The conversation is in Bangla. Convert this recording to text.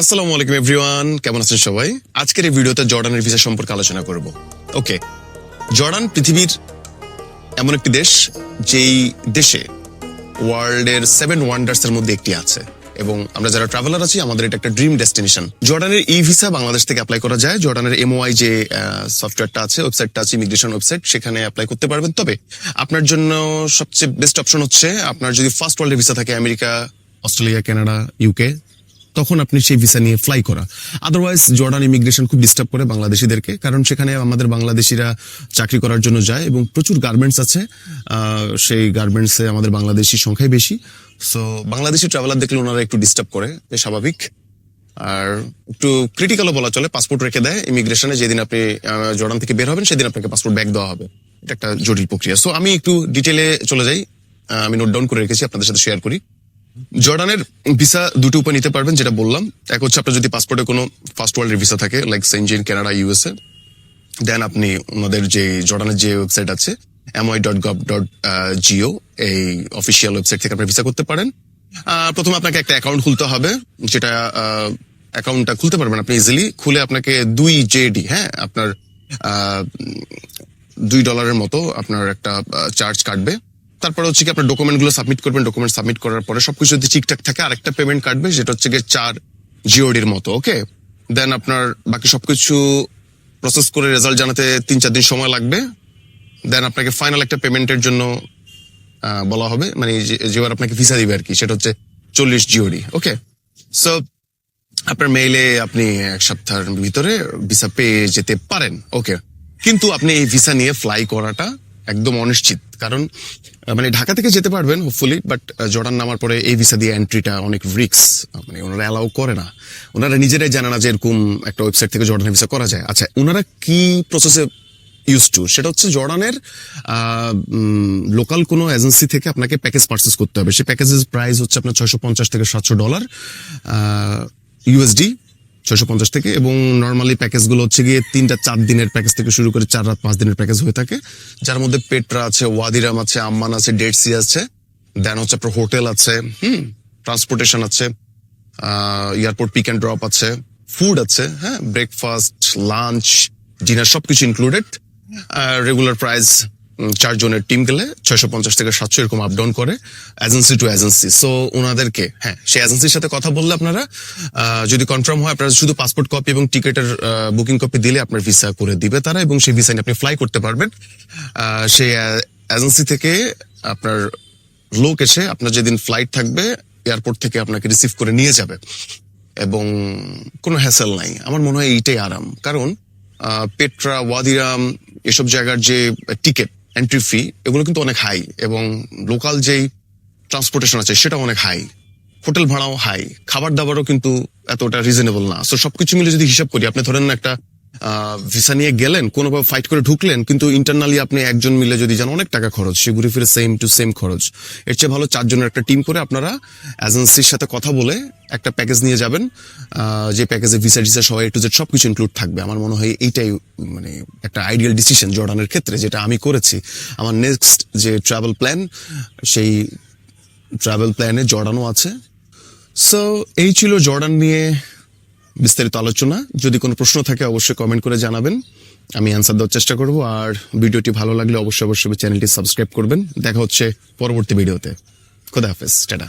আসসালামু আলাইকুম এভরিওয়ান কেমন আছেন সবাই? আজকের এই ভিডিওতে জর্ডানের ভিসা সম্পর্কে আলোচনা করব। ওকে, জর্ডান পৃথিবীর এমন একটি দেশ, যেই দেশে ওয়ার্ল্ডের সেভেন ওয়ান্ডার্স এর মধ্যে একটি আছে। এবং আমরা যারা ট্রাভেলার আছি, আমাদের এটা একটা ড্রিম ডেস্টিনেশন। জর্ডানের ই ভিসা বাংলাদেশ থেকে অ্যাপ্লাই করা যায়। জর্ডানের এমওআই যে সফটওয়্যারটা আছে ওয়েবসাইটটা আছে ইমিগ্রেশন ওয়েবসাইট সেখানে অ্যাপ্লাই করতে পারবেন। তবে আপনার জন্য সবচেয়ে বেস্ট অপশন হচ্ছে, আপনার যদি ফার্স্ট ওয়ার্ল্ডের ভিসা থাকে, আমেরিকা, অস্ট্রেলিয়া, কানাডা ইউকে তখন আপনি সেই ভিসা নিয়ে ফ্লাই করা। আদারওয়াইজ জর্ডান ইমিগ্রেশন খুব ডিস্টার্ব করে বাংলাদেশিদেরকে, কারণ সেখানে আমাদের বাংলাদেশিরা চাকরি করার জন্য যায় এবং প্রচুর গার্মেন্টস আছে। সেই গার্মেন্টসে আমাদের বাংলাদেশি সংখ্যাই বেশি। সো বাংলাদেশি ট্রাভেলার দেখলে ওনারা একটু ডিস্টার্ব করে স্বাভাবিক। আর একটু ক্রিটিক্যালও বলা চলে পাসপোর্ট রেখে দেয় ইমিগ্রেশনে যেদিন আপনি জর্ডান থেকে বের হবেন, সেদিন আপনাকে পাসপোর্ট ব্যাক দেওয়া হবে। এটা একটা জটিল প্রক্রিয়া। সো আমি একটু ডিটেলে চলে যাই। আমি নোট ডাউন করে রেখেছি, আপনাদের সাথে শেয়ার করি। জর্ডানের ভিসা দুটো উপায় নিতে পারবেন, যেটা বললাম। এক হচ্ছে আপনার যদি পাসপোর্টে কোনো ফার্স্ট ওয়ার্ল্ডের ভিসা থাকে like Schengen Canada USA then আপনি ওনাদের যে জর্ডানের যে ওয়েবসাইট আছে MI dot gov dot jo এই অফিসিয়াল ওয়েবসাইট থেকে আপনি ভিসা করতে পারেন। প্রথমে আপনাকে একটা অ্যাকাউন্ট খুলতে হবে, যেটা অ্যাকাউন্টটা খুলতে পারবেন আপনি ইজিলি খুলে আপনাকে দুই জেডি হ্যাঁ আপনার দুই ডলারের মতো আপনার একটা চার্জ কাটবে। তারপরে হচ্ছে কি আপনার ডকুমেন্টগুলো সাবমিট করবেন ডকুমেন্ট সাবমিট করার পরে সবকিছু যদি ঠিকঠাক থাকে, আরেকটা পেমেন্ট কাটবে যেটা হচ্ছে গিয়ে চার জিওডির মতো ওকে দেন আপনার বাকি সবকিছু প্রসেস করে রেজাল্ট জানাতে তিন চার দিন সময় লাগবে। দেন আপনাকে ফাইনাল একটা পেমেন্টের জন্য বলা হবে। মানে যেবার আপনাকে ভিসা দিবে আর কি, সেটা হচ্ছে চল্লিশ জিওডি ওকে সো আপনার মেইলে আপনি এক সপ্তাহের ভিতরে ভিসা পেয়ে যেতে পারেন ওকে কিন্তু আপনি এই ভিসা নিয়ে ফ্লাই করাটা একদম অনিশ্চিত। কারণ মানে ঢাকা থেকে যেতে পারবেন হোপফুলি বাট জর্ডান নামার পরে এই ভিসা দিয়ে এন্ট্রিটা অনেক রিক্স মানে ওনারা অ্যালাউ করে না। ওনারা নিজেরাই জানে না যে এরকম একটা ওয়েবসাইট থেকে জর্ডানের ভিসা করা যায়। আচ্ছা ওনারা কি প্রসেসে ইউজ টু সেটা হচ্ছে জর্ডানের লোকাল কোনো এজেন্সি থেকে আপনাকে প্যাকেজ পার্চেস করতে হবে। সেই প্যাকেজের প্রাইস হচ্ছে আপনার ছয়শো পঞ্চাশ থেকে সাতশো ডলার ইউএসডি ছয়শো পঞ্চাশ থেকে এবং নর্মালি প্যাকেজগুলো হচ্ছে গিয়ে তিনটা চার দিনের প্যাকেজ থেকে শুরু করে চার রাত পাঁচ দিনের প্যাকেজ হয়ে থাকে। যার মধ্যে পেট্রা আছে ওয়াদিরাম আছে আম্মান আছে ডেড সি আছে দেন হচ্ছে আপনার হোটেল আছে, হুম ট্রান্সপোর্টেশন আছে এয়ারপোর্ট পিক অ্যান্ড ড্রপ আছে ফুড আছে হ্যাঁ ব্রেকফাস্ট লাঞ্চ ডিনার সবকিছু ইনক্লুডেড রেগুলার প্রাইস চারজনের টিম গেলে ছয়শো পঞ্চাশ থেকে সাতশো এরকম আপ ডাউন করে এজেন্সি টু এজেন্সি সো ওনাদেরকে হ্যাঁ সেই এজেন্সির সাথে কথা বললে আপনারা যদি কনফার্ম হয়, আপনারা শুধু পাসপোর্ট কপি এবং টিকিটের বুকিং কপি দিলে আপনার ভিসা করে দিবে তারা এবং সেই ভিসা নিয়ে আপনি ফ্লাই করতে পারবেন। সেই এজেন্সি থেকে আপনার লোক এসে আপনার যেদিন ফ্লাইট থাকবে এয়ারপোর্ট থেকে আপনাকে রিসিভ করে নিয়ে যাবে। এবং কোনো হ্যাসেল নাই। আমার মনে হয় এইটাই আরাম। কারণ পেট্রা ওয়াদিরাম এসব জায়গার যে টিকিট এন্ট্রি ফি এগুলো কিন্তু অনেক হাই এবং লোকাল যেই ট্রান্সপোর্টেশন আছে সেটা অনেক হাই হোটেল ভাড়াও হাই খাবার দাবারও কিন্তু এতটা রিজনেবল না। সো সবকিছু মিলে যদি হিসাব করি, আপনি ধরেন একটা ভিসা নিয়ে গেলেন, কোনোভাবে ফাইট করে ঢুকলেন, কিন্তু ইন্টারনালি আপনি একজন মিলে যদি যান, অনেক টাকা খরচ। সে ঘুরে ফিরে সেম টু সেম খরচ। এর চেয়ে ভালো চারজনের একটা টিম করে আপনারা এজেন্সির সাথে কথা বলে একটা প্যাকেজ নিয়ে যাবেন যে প্যাকেজে ভিসা টিসা সহ টু জেড সবকিছু ইনক্লুড থাকবে। আমার মনে হয় এইটাই মানে একটা আইডিয়াল ডিসিশন জর্ডানের ক্ষেত্রে, যেটা আমি করেছি। আমার নেক্সট যে ট্রাভেল প্ল্যান সেই ট্রাভেল প্ল্যানে জর্ডানও আছে। সো এই ছিল জর্ডান নিয়ে বিস্তারিত আলোচনা। যদি কোনো প্রশ্ন থাকে, অবশ্যই কমেন্ট করে জানাবেন। আমি অ্যান্সার দেওয়ার চেষ্টা করব। আর ভিডিওটি ভালো লাগলে অবশ্যই অবশ্যই চ্যানেলটি সাবস্ক্রাইব করবেন। দেখা হচ্ছে পরবর্তী ভিডিওতে। খোদা হাফেজ। টাটা।